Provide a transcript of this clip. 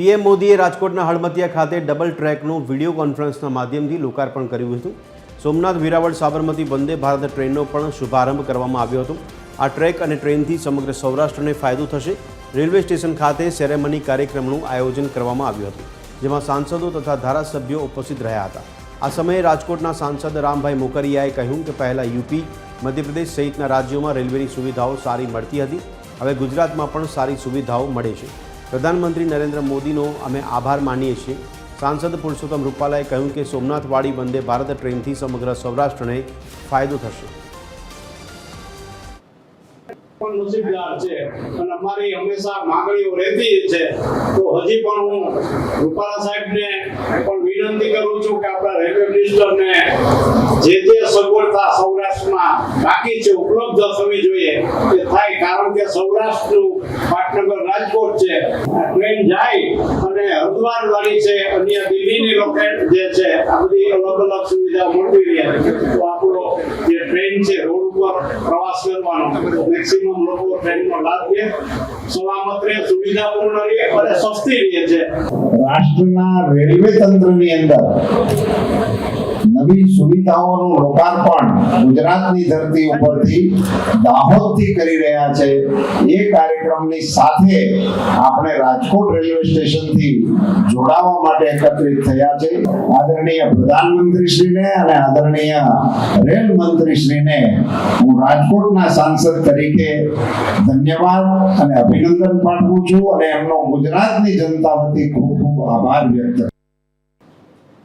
PM મોદીએ રાજકોટના હળમતિયા ખાતે ડબલ ટ્રેકનું વીડિયો કોન્ફરન્સના માધ્યમથી લોકાર્પણ કર્યું હતું. સોમનાથ, વિરાવળ, સાબરમતી, વંદે ભારત ટ્રેનનો પણ શુભારંભ કરવામાં આવ્યો હતો. આ ટ્રેક અને ટ્રેનથી સમગ્ર સૌરાષ્ટ્રને ફાયદો થશે. રેલવે સ્ટેશન ખાતે સેરેમની કાર્યક્રમનું આયોજન કરવામાં આવ્યું હતું, જેમાં સાંસદો તથા ધારાસભ્યો ઉપસ્થિત રહ્યા હતા. આ સમયે રાજકોટના સાંસદ રામભાઈ મોકરિયાએ કહ્યું કે પહેલાં યુપી, મધ્યપ્રદેશ સહિતના રાજ્યોમાં રેલવેની સુવિધાઓ સારી મળતી હતી. હવે ગુજરાતમાં પણ સારી સુવિધાઓ મળે છે. પ્રધાનમંત્રી નરેન્દ્ર મોદીનો અમે આભાર માનીએ છીએ. સાંસદ પુરુષોત્તમ રૂપાલાએ કહ્યું કે સોમનાથવાડી વંદે ભારત ટ્રેનથી સમગ્ર સૌરાષ્ટ્રને ફાયદો થશે. પણ નસીબદાર છે. અને અમારી હંમેશા માંગણીઓ રહેતી છે. તો હજી પણ હું રૂપાલા સાહેબને પણ વિનંતી કરું છું કે આપણા રેલવે મિનિસ્ટરને જે જે સગવડતા સૌરાષ્ટ્રમાં બાકી છે, ઉપલબ્ધ થવી જોઈએ થાય, કારણ કે સૌરાષ્ટ્રનું પાટનગર રાજકોટ છે. ટ્રેન જાય અને હરદ્વાર વાળી છે, અન્ય દિલ્હીની લોકેટ જે છે, આ બધી અલગ અલગ સુવિધા મળતી છે. તો આપણો જે ટ્રેન છે, રોડ ઉપર પ્રવાસ કરવાનો મેક્સિમમ લોકો ટ્રેનનો લાભ લે સલામત રહે, સુવિધાપૂર્ણ રહે અને સસ્તી રહે છે. રાષ્ટ્રના રેલવે તંત્રની અંદર નવી સુવિધાઓનું લોકાર્પણ ગુજરાતની ધરતી ઉપરથી દાહોદથી કરી રહ્યા છે એ કાર્યક્રમની સાથે આપણે રાજકોટ રેલવે સ્ટેશનથી જોડાવા માટે એકત્રિત થયા છે આદરણીય પ્રધાનમંત્રીશ્રીને અને આદરણીય રેલ મંત્રીશ્રીને હું રાજકોટના સાંસદ તરીકે ધન્યવાદ અને અભિનંદન પાઠવું છું અને એમનો ગુજરાતની જનતા વતી ખૂબ ખૂબ આભાર વ્યક્ત.